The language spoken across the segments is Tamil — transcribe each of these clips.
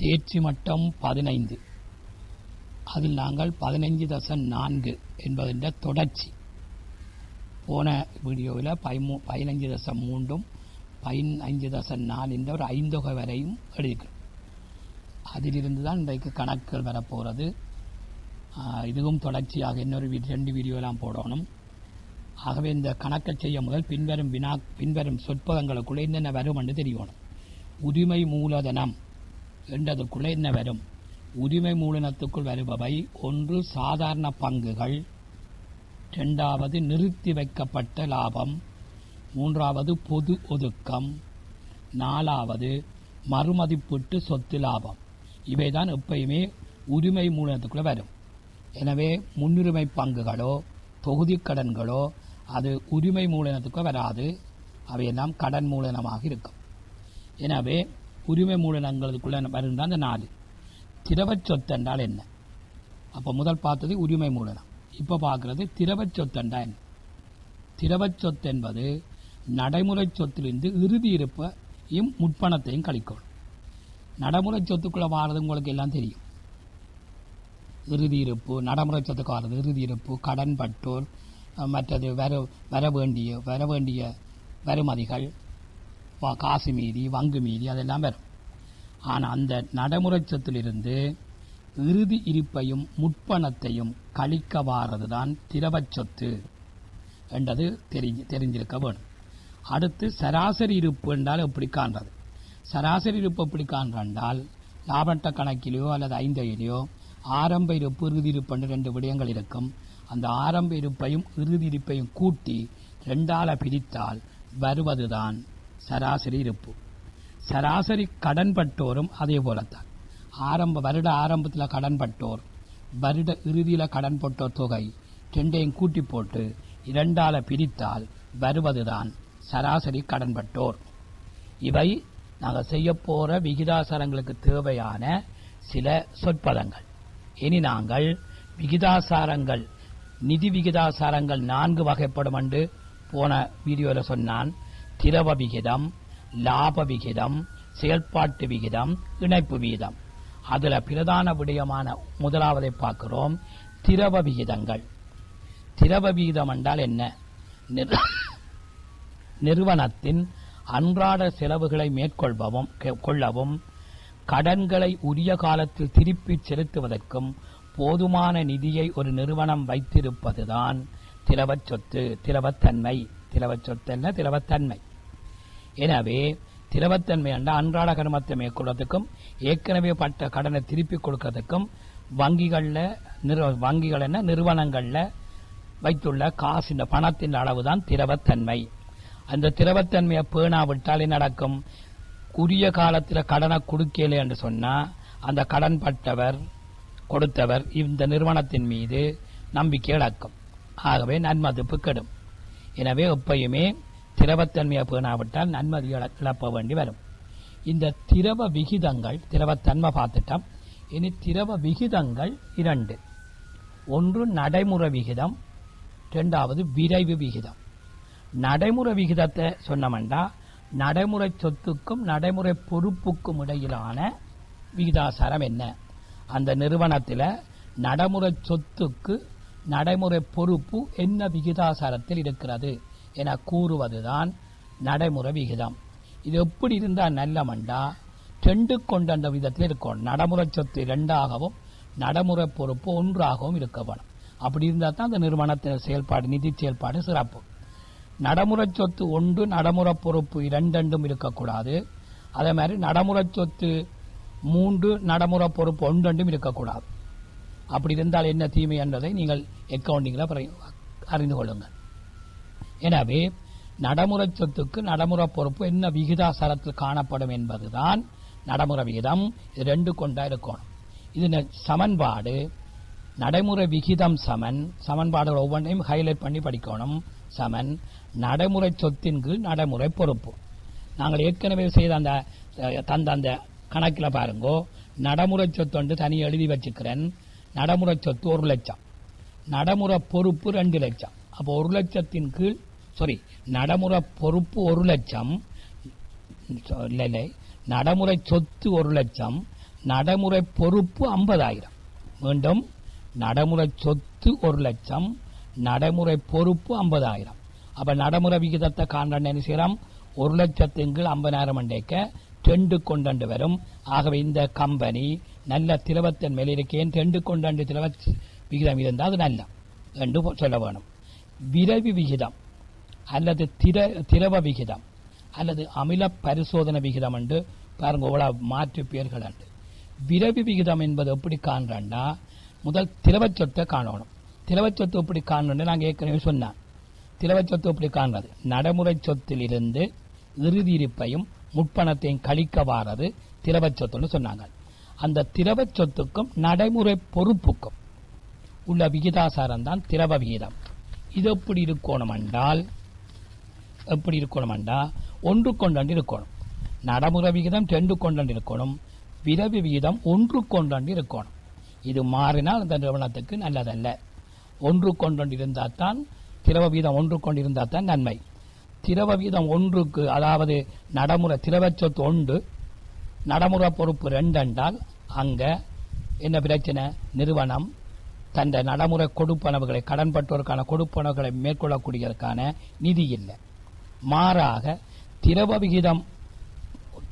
தேர்ச்சி மட்டம் பதினைந்து. அதில் நாங்கள் பதினைஞ்சு தசம் நான்கு என்பதின் தொடர்ச்சி. போன வீடியோவில் பதிமூ பதினஞ்சு தசம் மூன்றும் பதினைஞ்சு தசம் நாலு என்ற ஒரு ஐந்தொகை வரையும் எழுதிக்கிறோம் அதிலிருந்து தான் இன்றைக்கு கணக்குகள் வரப்போகிறது இதுவும் தொடர்ச்சியாக இன்னொரு ரெண்டு வீடியோலாம் போடணும். ஆகவே இந்த கணக்கை செய்ய முதல் பின்வரும் வினா பின்வரும் சொற்பதங்களுக்குள்ளே என்னென்ன வரும் என்று தெரியணும். உரிமை மூலதனம். என்றதுக்குள்ளே என்ன வரும்? உரிமை மூலனத்துக்குள் வருபவை ஒன்று சாதாரண பங்குகள் இரண்டாவது நிறுத்தி வைக்கப்பட்ட லாபம் மூன்றாவது பொது ஒதுக்கம் நாலாவது மறுமதிப்பீட்டு சொத்து லாபம். இவைதான் எப்பயுமே உரிமை மூலத்துக்குள்ளே வரும். எனவே முன்னுரிமை பங்குகளோ தொகுதி கடன்களோ அது உரிமை மூலனத்துக்கு வராது. அவையெல்லாம் கடன் மூலனமாக இருக்கும். எனவே உரிமை மூலதனங்களுக்குள்ள வரும் அந்த இந்த நாலு. திரவச் சொத்து என்றால் என்ன? அப்போ முதல் பார்த்தது உரிமை மூலதனம் இப்போ பார்க்குறது திரவச் சொத்தண்டா என்ன? திரவச் சொத்து என்பது நடைமுறை சொத்திலிருந்து இறுதி இருப்பையும் முற்பணத்தையும் கழிக்கணும் நடைமுறை சொத்துக்குள்ளே வாரது உங்களுக்கு எல்லாம் தெரியும். இறுதி இருப்பு நடைமுறை சொத்துக்கு வாரது இறுதி இருப்பு கடன் பட்டோர் மற்றது வர வர வேண்டிய வர வேண்டிய வருமதிகள் காசு மீதி வங்கு மீதி அதெல்லாம் வரும். ஆனால் அந்த நடைமுறை சொத்திலிருந்து இறுதி இருப்பையும் முற்பணத்தையும் கழிக்க வாரது தான் திரவச் சொத்து என்றது தெரிஞ்சு தெரிஞ்சிருக்க வேணும். அடுத்து சராசரி இருப்பு என்றால் எப்படி காண்றது? சராசரி இருப்பு எப்படி காண்றால் லாபட்ட கணக்கிலேயோ அல்லது ஐந்தையிலையோ ஆரம்ப இருப்பு இறுதி இருப்பு என்று ரெண்டு விடயங்கள் இருக்கும். அந்த ஆரம்ப இருப்பையும் இறுதி இருப்பையும் கூட்டி ரெண்டால பிரித்தால் வருவதுதான் சராசரி இருப்பு. சராசரி கடன்பட்டோரும் அதே போலத்தான் ஆரம்ப வருட ஆரம்பத்தில் கடன்பட்டோர் வருட இறுதியில் கடன்பட்டோர் தொகை ரெண்டையும் கூட்டி போட்டு இரண்டால பிரித்தால் வருவதுதான் சராசரி கடன்பட்டோர். இவை நாங்கள் செய்ய விகிதாசாரங்களுக்கு தேவையான சில சொற்பதங்கள். இனி நாங்கள் விகிதாசாரங்கள் நிதி விகிதாசாரங்கள் நான்கு வகைப்படும் என்று போன வீடியோவில் சொன்னான். திரவ விகிதம் லாப விகிதம் செயல்பாட்டு விகிதம் இணைப்பு விகிதம். அதுல பிரதான விடயமான முதலாவதை பார்க்கிறோம். திரவ விகிதங்கள். திரவ விகிதம் என்றால் என்ன? நிறுவனத்தின் அன்றாட செலவுகளை மேற்கொள்பவும் கொள்ளவும் கடன்களை உரிய காலத்தில் திருப்பிச் செலுத்துவதற்கும் போதுமான நிதியை ஒரு நிறுவனம் வைத்திருப்பதுதான் திரவச் சொத்து திரவத்தன்மை. திரவச் சொத்து என்ன திரவத்தன்மை. எனவே திரவத்தன்மை அண்ட அன்றாட கருமத்தை மேற்கொள்வதற்கும் ஏற்கனவே பட்ட கடனை திருப்பி கொடுக்கறதுக்கும் வங்கிகளில் நிறு- வங்கிகள் என்ன நிறுவனங்களில் வைத்துள்ள காசின் பணத்தின் அளவு தான் திரவத்தன்மை. அந்த திரவத்தன்மையை பேணாவிட்டால் நடக்கும்? உரிய காலத்தில் கடனை கொடுக்கல என்று சொன்னால் அந்த கடன் பட்டவர் கொடுத்தவர் இந்த நிறுவனத்தின் மீது நம்பிக்கை இழக்கும். ஆகவே நன்மதிப்பு கெடும். எனவே எப்பயுமே திரவத்தன்மையை பேணாவிட்டால் நன்மதி இழப்ப வேண்டி வரும். இந்த திரவ விகிதங்கள் திரவத்தன்மை பார்த்துட்டோம். இனி திரவ விகிதங்கள் இரண்டு. ஒன்று நடைமுறை விகிதம் ரெண்டாவது விரைவு விகிதம். நடைமுறை விகிதத்தை சொன்னமெண்டா நடைமுறை சொத்துக்கும் நடைமுறை பொறுப்புக்கும் இடையிலான விகிதாசாரம் என்ன? அந்த நிறுவனத்தில் நடைமுறை சொத்துக்கு நடைமுறை பொறுப்பு என்ன விகிதாசாரத்தில் இருக்கிறது? என கூறுவதுதான் நடைமுறை விகிதம். இது எப்படி இருந்தால் நல்லமண்டா ரெண்டு கொண்ட விதத்தில் இருக்கும் நடைமுறை சொத்து ரெண்டாகவும் நடைமுறை பொறுப்பு ஒன்றாகவும் இருக்க வேணும். அப்படி இருந்தால் தான் அந்த நிறுவனத்தின் செயல்பாடு நிதி செயல்பாடு சிறப்பு. நடைமுறை சொத்து ஒன்று நடைமுறை பொறுப்பு இரண்டெண்டும் இருக்கக்கூடாது. அதே மாதிரி நடைமுறை சொத்து மூன்று நடைமுறை பொறுப்பு ஒன்றெண்டும் இருக்கக்கூடாது. அப்படி இருந்தால் என்ன தீமை என்பதை நீங்கள் அக்கௌண்டிங்கில் அறிந்து கொள்ளுங்கள். எனவே நடைமுறை சொத்துக்கு நடைமுறை பொறுப்பு என்ன விகிதாசாரத்தில் காணப்படும் என்பதுதான் நடைமுறை விகிதம். இது ரெண்டு கொண்டா இருக்கணும். இது ந- சமன்பாடு நடைமுறை விகிதம் சமன். சமன்பாடுகள் ஒவ்வொன்றையும் ஹைலைட் பண்ணி படிக்கணும். சமன். நடைமுறை சொத்தின் கீழ் நடைமுறை பொறுப்பு. நாங்கள் ஏற்கனவே செய்த அந்த தந்த அந்த கணக்கில் பாருங்கோ. நடைமுறை சொத்து ஒன்று தனி எழுதி வச்சுக்கிறேன். நடைமுறை சொத்து ஒரு லட்சம். நடைமுறை பொறுப்பு ரெண்டு லட்சம். அப்போ ஒரு லட்சத்தின் கீழ் சாரி நடைமுறை பொறுப்பு ஒரு லட்சம். இல்லை இல்லை நடைமுறை சொத்து ஒரு லட்சம். நடைமுறை பொறுப்பு ஐம்பதாயிரம். மீண்டும் நடைமுறை சொத்து ஒரு லட்சம். நடைமுறை பொறுப்பு ஐம்பதாயிரம். அப்ப நடைமுறை விகிதத்தை காண்ற என்ன செய்யலாம் ஒரு லட்சத்தின் ஐம்பதாயிரம் அண்டைக்க ரெண்டு கொண்டண்டு வரும். ஆகவே இந்த கம்பெனி நல்ல திரவத்தின் மேல் இருக்கேன் ரெண்டு கொண்டண்டு திரவ விகிதம் இருந்தால் அது நல்ல. என்று சொல்ல வேணும். விரைவு விகிதம். அல்லது திர திரவ விகிதம் அல்லது அமில பரிசோதனை விகிதம் என்று பாருங்க இவ்வளோ மாற்று பெயர்கள் உண்டு. விரவி விகிதம் என்பது எப்படி காண்றா முதல் திரவச் சொத்தை காணணும். திரவச் சொத்து எப்படி காணணும்னு நாங்கள் ஏற்கனவே சொன்னேன். திரவச் சொத்து எப்படி காண்றது? நடைமுறை சொத்திலிருந்து இறுதி இருப்பையும் முற்பணத்தையும் கழிக்க வாரது திரவச் சொத்துன்னு சொன்னாங்க. அந்த திரவச் சொத்துக்கும் நடைமுறை பொறுப்புக்கும் உள்ள விகிதாசாரம் தான் திரவ விகிதம். இது எப்படி இருக்கணும் என்றால் எப்படி இருக்கணும் என்றால் ஒன்று கொண்டாண்டு இருக்கணும். நடைமுறை விகிதம் ரெண்டு கொண்டாண்டு இருக்கணும். விரவி விகிதம் ஒன்று கொண்டாண்டு இருக்கணும். இது மாறினால் அந்த நிறுவனத்துக்கு நல்லதல்ல. ஒன்று கொண்டு இருந்தால் தான் திரவ வீதம் ஒன்று கொண்டு இருந்தால் தான் நன்மை. திரவ வீதம் ஒன்றுக்கு அதாவது நடைமுறை திரவச் சொத்து ஒன்று நடைமுறை பொறுப்பு ரெண்டு என்றால் என்ன பிரச்சனை? நிறுவனம் தந்த நடைமுறை கொடுப்பனவுகளை கடன்பட்டோருக்கான கொடுப்பனவுகளை மேற்கொள்ளக்கூடியதற்கான நிதி இல்லை. மாறாக திரவ விகிதம்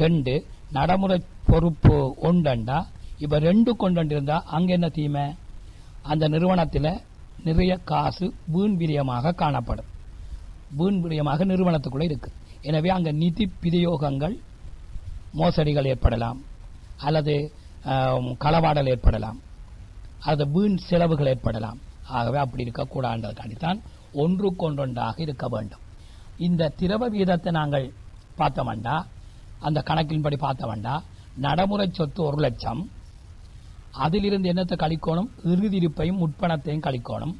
ரெண்டு நடைமுறை பொறுப்பு ஒன்றண்டா? இப்ப ரெண்டு கொண்டு இருந்தா அங்க என்ன தீமை? அந்த நிறுவனத்தில் நிறைய காசு வீண் விரியமாக காணப்படும். வீண் விரியமாக நிறுவனத்துக்குள்ள இருக்கு. எனவே அங்க நிதி பிரயோகங்கள் மோசடிகள் ஏற்படலாம். அல்லது களவாடல் ஏற்படலாம். அது வீண் செலவுகள் ஏற்படலாம். ஆகவே அப்படி இருக்கக்கூடாதுன்றதுக்காண்டித்தான் ஒன்றுக்கொன்றொன்றாக இருக்க வேண்டும். இந்த திரவ வீதத்தை நாங்கள் பார்த்தோம்டா அந்த கணக்கின்படி பார்த்தோம்டா நடைமுறை சொத்து ஒரு லட்சம். அதிலிருந்து என்னத்தை கழிக்கணும்? இறுதியிருப்பையும் முற்பணத்தையும் கழிக்கணும்.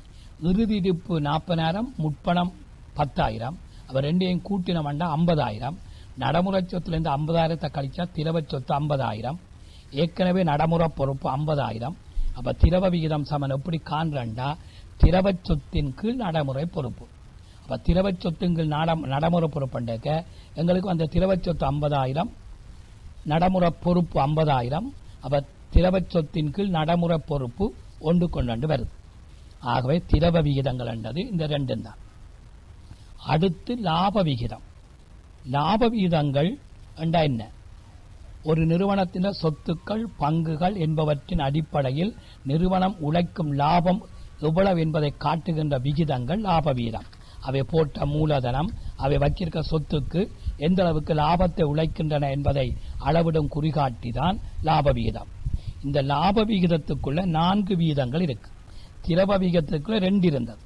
இறுதியிருப்பு நாற்பதாயிரம் முற்பணம் பத்தாயிரம். அவர் ரெண்டையும் கூட்டினோம்டா ஐம்பதாயிரம். நடைமுறை சொத்துலேருந்து ஐம்பதாயிரத்தை கழிச்சா திரவ சொத்து ஐம்பதாயிரம். ஏற்கனவே நடைமுறை பொறுப்பு ஐம்பதாயிரம். அப்போ திரவ விகிதம் சமன் எப்படி காண்றண்டா திரவ சொத்தின் கீழ் நடைமுறை பொறுப்பு. அப்ப திரவச் சொத்துங்கள் கீழ் நடம்- நடைமுறை பொறுப்புண்டாக்க எங்களுக்கு அந்த திரவச் சொத்து ஐம்பதாயிரம் நடைமுறை பொறுப்பு ஐம்பதாயிரம் அப்ப திரவச் சொத்தின் கீழ் நடைமுறை பொறுப்பு ஒன்று கொண்டு வருது. ஆகவே திரவ விகிதங்கள் என்றது இந்த ரெண்டும் தான். அடுத்து லாப விகிதம். லாப விகிதங்கள் என்றா என்ன? ஒரு நிறுவனத்தின் சொத்துக்கள் பங்குகள் என்பவற்றின் அடிப்படையில் நிறுவனம் உழைக்கும் லாபம் எவ்வளவு என்பதை காட்டுகின்ற விகிதங்கள் லாப விகிதம். அவை போட்ட மூலதனம் அவை வச்சிருக்க சொத்துக்கு எந்த அளவுக்கு லாபத்தை உழைக்கின்றன என்பதை அளவிடும் குறிகாட்டி தான் லாப விகிதம் இந்த லாப விகிதத்துக்குள்ள நான்கு விகிதங்கள் இருக்கு. திரவ விகிதத்துக்குள்ள ரெண்டு இருந்தது.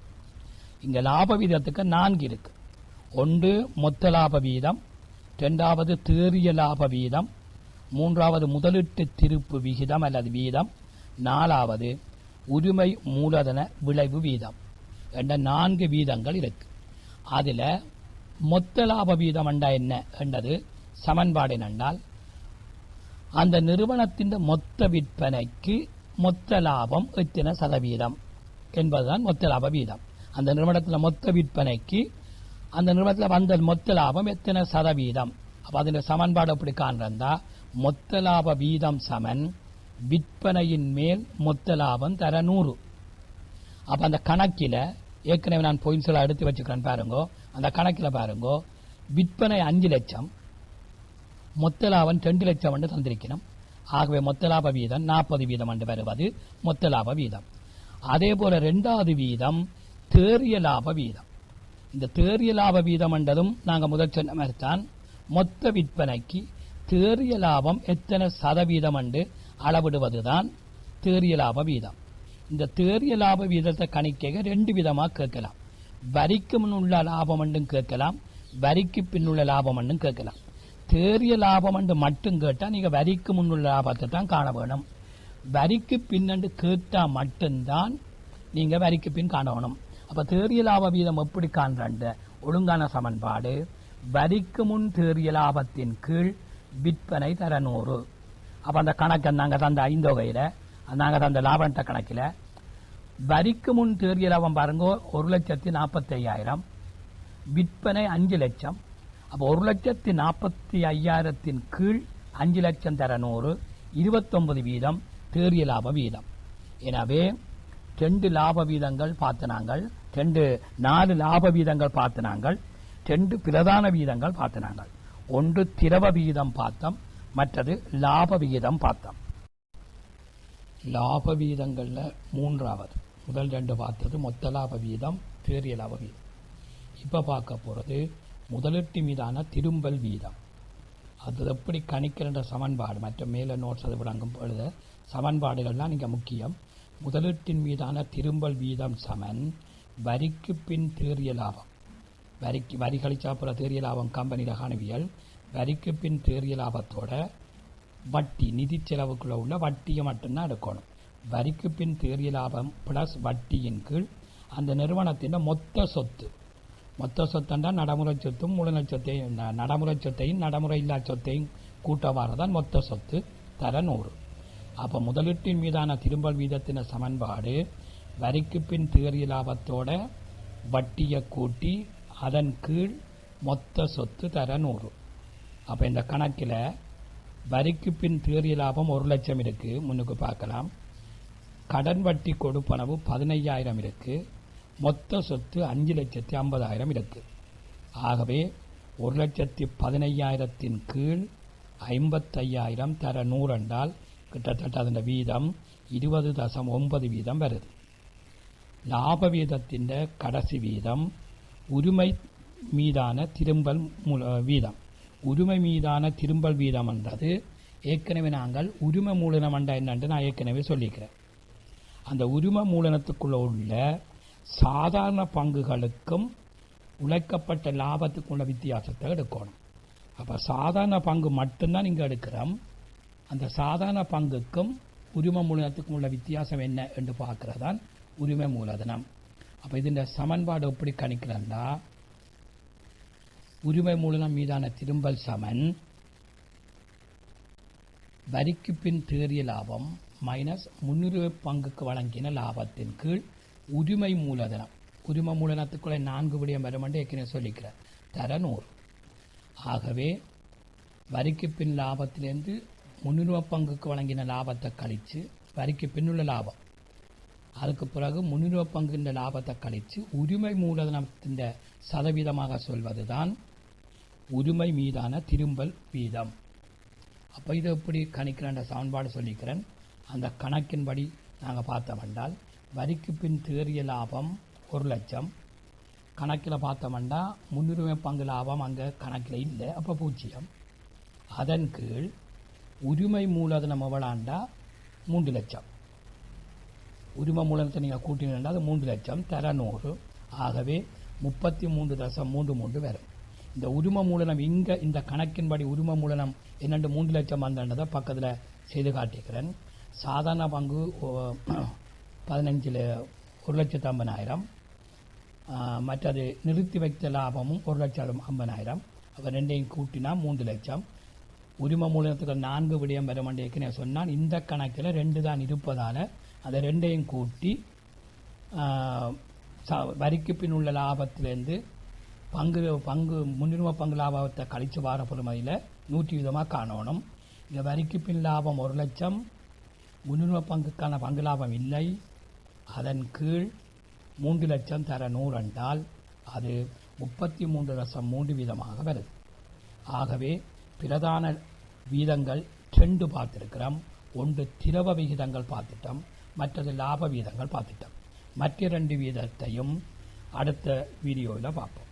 இங்க லாப விகிதத்துக்கு நான்கு இருக்கு. ஒன்று மொத்த லாப வீதம் இரண்டாவது தேறிய லாப வீதம் மூன்றாவது முதலீட்டு திருப்பு விகிதம் அல்லது வீதம் நாலாவது உரிமை மூலதன விளைவு வீதம். என்ற நான்கு வீதங்கள் இருக்கு. அதில் மொத்த லாப வீதம் என்றா என்ன? என்றது சமன்பாடு என்னென்றால் அந்த நிறுவனத்தின் மொத்த விற்பனைக்கு மொத்த லாபம் எத்தனை சதவீதம்? என்பதுதான் மொத்த லாப வீதம். அந்த நிறுவனத்தில் மொத்த விற்பனைக்கு அந்த நிறுவனத்தில் வந்த மொத்த லாபம் எத்தனை சதவீதம்? அப்போ அதில் சமன்பாடு எப்படி காண்றா மொத்த லாப வீதம் சமன் விற்பனையின் மேல் மொத்த லாபம் தர நூறு அப்ப அந்த கணக்கில் ஏற்கனவே நான் பொயின்ஸ்ல எடுத்து வச்சுக்கிறேன் பாருங்க. அந்த கணக்கில் பாருங்க. விற்பனை அஞ்சு லட்சம் மொத்த லாபம் ரெண்டு லட்சம் என்று தந்திருக்கணும். ஆகவே மொத்த லாப வீதம் நாற்பது வீதம் என்று வருவது மொத்த லாப வீதம். அதே போல ரெண்டாவது வீதம் தேறிய லாப வீதம். இந்த தேறிய லாப வீதம் என்றதும் நாங்கள் முதல் சொன்ன மாதிரி தான் மொத்த விற்பனைக்கு தேறிய லாபம் எத்தனை சதவீதம் என்று அளவிடுவதுதான் தேறிய லாப வீதம். இந்த தேறிய லாப வீதத்தை கணிக்க ரெண்டு விதமாக கேட்கலாம். வரிக்கு முன் உள்ள லாபம் என்றும் கேட்கலாம். வரிக்கு பின்னுள்ள லாபம் என்றும் கேட்கலாம். தேறிய லாபம் என்று மட்டும் கேட்டால் நீங்கள் வரிக்கு முன்னுள்ள லாபத்தை தான் காண வேணும். வரிக்கு பின்னண்டு கேட்டால் மட்டும்தான் நீங்கள் வரிக்கு பின் காணணும் அப்போ தேறிய லாப வீதம் எப்படி காண்ற ஒழுங்கான சமன்பாடு. வரிக்கு முன் தேறிய லாபத்தின் கீழ் விற்பனை தர நூறு அப்போ அந்த கணக்கை நாங்கள் தந்த ஐந்தொகையில் நாங்க அந்த லாபண்ட கணக்கில். வரிக்கு முன் தேறிய லாபம் பாருங்க ஒரு லட்சத்தி நாற்பத்தி ஐயாயிரம் விற்பனை அஞ்சு லட்சம். அப்போ ஒரு லட்சத்தி நாற்பத்தி ஐயாயிரத்தின் கீழ் அஞ்சு லட்சம் தர நூறு இருபத்தொன்பது வீதம் தேறிய லாப வீதம். எனவே ரெண்டு லாப வீதங்கள் பார்த்து நாங்கள் ரெண்டு நாலு லாப வீதங்கள் பார்த்து நாங்கள் ரெண்டு பிரதான வீதங்கள் பார்த்து நாங்கள். ஒன்று திரவ வீதம் பார்த்தோம் மற்றது லாப விகிதம் பார்த்தோம். லாப வீதங்களில் மூன்றாவது. முதல் ரெண்டு பார்த்தது மொத்த லாப வீதம் தேரிய லாப வீதம் இப்போ பார்க்க போகிறது முதலீட்டு மீதான திரும்பல் வீதம். அது எப்படி கணிக்கின்ற சமன்பாடு மற்ற மேலே நோட்ஸ் அது விளங்கும் பொழுது சமன்பாடுகள்லாம் இங்கே முக்கியம். முதலீட்டின் மீதான திரும்பல் வீதம் சமன் வரிக்கு பின் தேறிய லாபம். வரிக்கு வரி கழிச்சா போகிற தேறிய லாபம் கம்பெனியில் காணவியல். வரிக்கு பின் தேறிய லாபத்தோட வட்டி நிதி செலவுக்குள்ள உள்ள வட்டியை மட்டும்தான் எடுக்கணும். வரிக்கு பின் தேறிய லாபம் ப்ளஸ் வட்டியின் கீழ் அந்த நிறுவனத்தின் மொத்த சொத்து. மொத்த சொத்தண்டா நடைமுறை சொத்தும் மூலன சொத்தையும் ந- நடைமுறை சொத்தையும் நடைமுறை இல்லா சொத்தையும் கூட்டவாறுதான் மொத்த சொத்து தர நூறு. அப்போ முதலீட்டின் மீதான திரும்பல் வீதத்தின சமன்பாடு வரிக்கு பின் தேறிய லாபத்தோட வட்டியை கூட்டி அதன் கீழ் மொத்த சொத்து தர நூறு. அப்போ இந்த கணக்கில் வரிக்கு பின் தேறிய லாபம் ஒரு லட்சம் இருக்கு. முன்னுக்கு பார்க்கலாம். கடன் வட்டி கொடுப்பனவு பதினையாயிரம் இருக்கு. மொத்த சொத்து அஞ்சு லட்சத்தி ஐம்பதாயிரம் இருக்கு. ஆகவே ஒரு லட்சத்தி பதினையாயிரத்தின் கீழ் ஐம்பத்தையாயிரம் தர நூறென்றால் கிட்டத்தட்ட அதன் வீதம் இருபது தசம் ஒன்பது வீதம் வருது. லாப வீதத்தின் கடைசி வீதம் உரிமை மீதான திரும்பல் மூல- வீதம். உரிமை மீதான திரும்பல் வீதம் என்றது ஏற்கனவே நாங்கள் உரிமை மூலதனம் என்ற என்னென்று நான் ஏற்கனவே சொல்லிக்கிறேன். அந்த உரிமை மூலனத்துக்குள்ளே உள்ள சாதாரண பங்குகளுக்கும் உழைக்கப்பட்ட லாபத்துக்கு உள்ள வித்தியாசத்தை எடுக்கணும். அப்போ சாதாரண பங்கு மட்டும்தான் இங்கே எடுக்கிறோம். அந்த சாதாரண பங்குக்கும் உரிமை மூலதனத்துக்கும் உள்ள வித்தியாசம் என்ன என்று பார்க்குறதான் உரிமை மூலதனம். அப்போ இதில் சமன்பாடு எப்படி கணிக்கிறேன்னா உரிமை மூலதனம் மீதான திரும்பல் சமன். வரிக்கு பின் தேறிய லாபம் மைனஸ் முன்னுரிமை பங்குக்கு வழங்கின லாபத்தின் கீழ் உரிமை மூலதனம். உரிமை மூலதனத்துக்குள்ள நான்கு விடயம் வரும் என்று ஏற்கனவே சொல்லிக்கிறேன் தர நூறு. ஆகவே வரிக்கு பின் லாபத்திலிருந்து முன்னுரிமை பங்குக்கு வழங்கின லாபத்தை கழித்து வரிக்கு பின்னுள்ள லாபம். அதுக்கு பிறகு முன்னுரிமை பங்குன்ற லாபத்தை கழித்து உரிமை மூலதனத்தின் சதவீதமாக சொல்வதுதான் உரிமை மீதான திரும்பல் வீதம். அப்போ இதை எப்படி கணிக்கிறேன்ற சமன்பாடு சொல்லிக்கிறேன். அந்த கணக்கின்படி நாங்கள் பார்த்தோம்னால் வரிக்கு பின் தேறிய லாபம் ஒரு லட்சம். கணக்கில் பார்த்தோம்னா முன்னுரிமை பங்கு லாபம் அங்கே கணக்கில் இல்லை அப்போ பூஜ்ஜியம். அதன் கீழ் உரிமை மூலதனம் எவ்வளாண்டா? மூன்று லட்சம். உரிமை மூலதனத்தை நீங்கள் கூட்டினா அது மூன்று லட்சம் தர நூறு. ஆகவே முப்பத்தி மூன்று தசம் மூன்று மூன்று வரும். இந்த உரிமை மூலனம் இங்க இந்த கணக்கின்படி உரிமை மூலனம் என்னென்று மூன்று லட்சம் வந்ததை பக்கத்தில் செய்து காட்டிக்கிறேன். சாதாரண பங்கு ஓ, பதினஞ்சில் ஒரு லட்சத்து ஐம்பதாயிரம். மற்றது நிறுத்தி வைத்த லாபமும் ஒரு லட்சம் ஐம்பதாயிரம். அப்போ ரெண்டையும் கூட்டினா மூன்று லட்சம். உரிமை மூலத்துக்கு நான்கு விடயம் வர வேண்டிய சொன்னால் இந்த கணக்கில் ரெண்டு தான் இருப்பதால் அதை ரெண்டையும் கூட்டி வரிக்கு பின் உள்ள லாபத்திலேருந்து பங்கு பங்கு முன்னுரிமை பங்கு லாபத்தை கழித்து வார பொறுமையில் நூற்றி விதமாக காணணும். இந்த வரிக்கு பின் லாபம் ஒரு லட்சம் முன்னுரிமை பங்குக்கான பங்கு லாபம் இல்லை. அதன் கீழ் மூன்று லட்சம் தர நூறு என்றால் அது முப்பத்தி மூன்று லட்சம் மூன்று வீதமாக வருது. ஆகவே பிரதான வீதங்கள் ட்ரெண்டு பார்த்துருக்கிறோம். ஒன்று திரவ விகிதங்கள் பார்த்துட்டோம் மற்றது லாப வீதங்கள் பார்த்துட்டோம். மற்ற ரெண்டு வீதத்தையும் அடுத்த வீடியோவில் பார்ப்போம்.